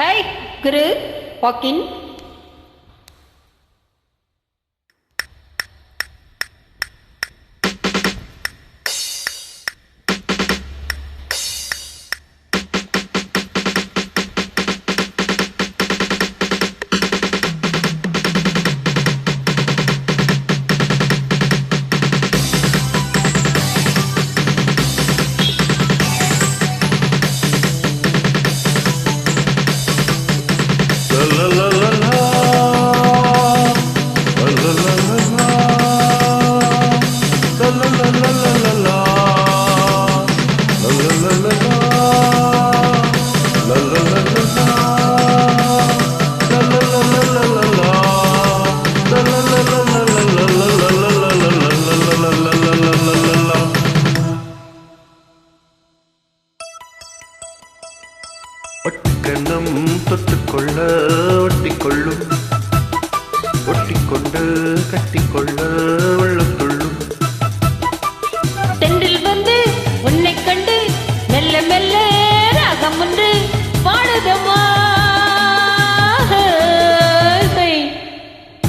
Hey, Guru, walk in. ஒட்டுக்கண்ணம் தொட்டுக்கொள்ள ஒட்டிக்கொள்ளும். ஒட்டிக்கொண்டு கட்டிக்கொள்ள உள்ளத்துள்ளும். தெண்டில் வந்து உன்னை கண்டு மெல்ல மெல்ல ராகம் ஒன்று பாடுதம்மா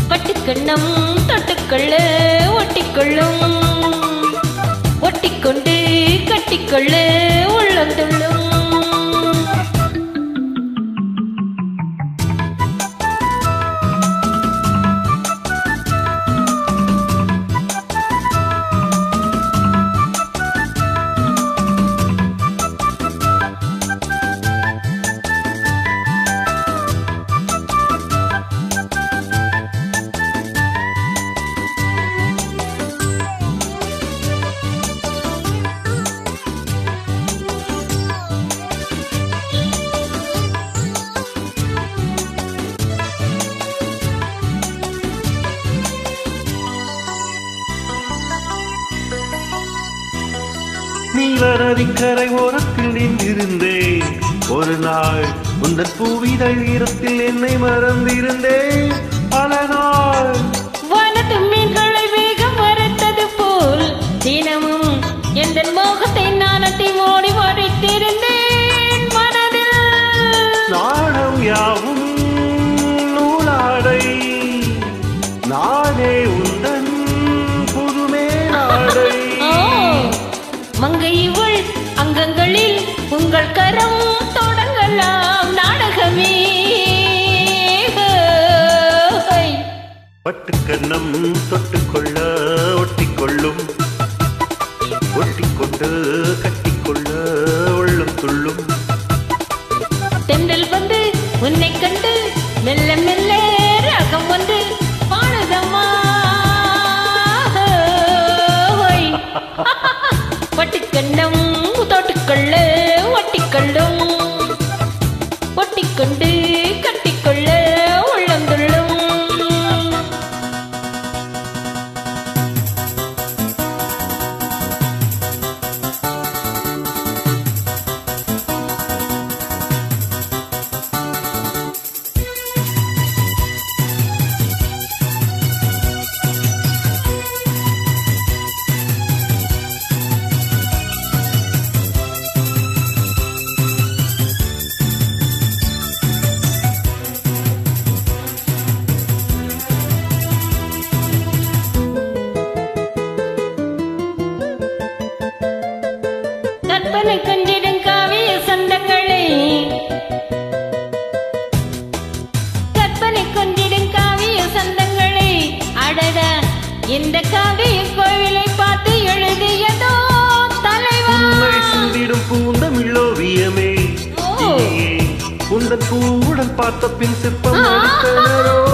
பட்டுக்கண்ணம் தொட்டுக்கொள்ள ஒட்டிக்கொள்ளும். ஒட்டிக்கொண்டு கட்டிக்கொள்ள. நீலநதிக்கரை ஓரத்தில் நின்றிருந்தேன். ஒரு நாள் உந்தன் பூவிதழ் ஈரத்தில் என்னை மறந்திருந்தேன். பட்டுக்கண்ணம் தொட்டுக்கொள்ள ஒட்டிக்கொள்ளும். ஒட்டிக்கொண்டு கட்டிக்கொள்ள உள்ளம் துள்ளும். தென்றல் வந்து உன்னை கண்டு மெல்ல principalmente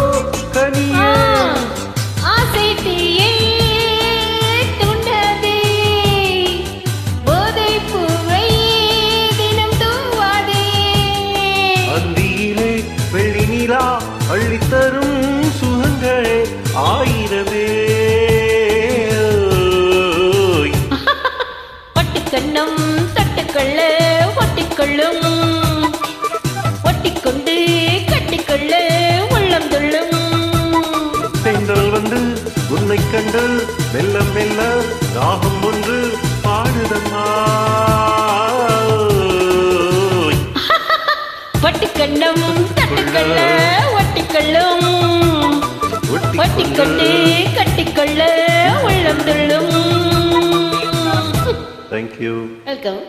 என்று மெல்ல மெல்ல தாகம் ஒன்று பாடுதம்மா வட்டிக்கண்டம் தட்டுக்கள்ள ஒட்டிக்கள்ளும். ஒட்டிக்கொண்டு கட்டிக்கொள்ள உள்ளம் துள்ளும். Thank you welcome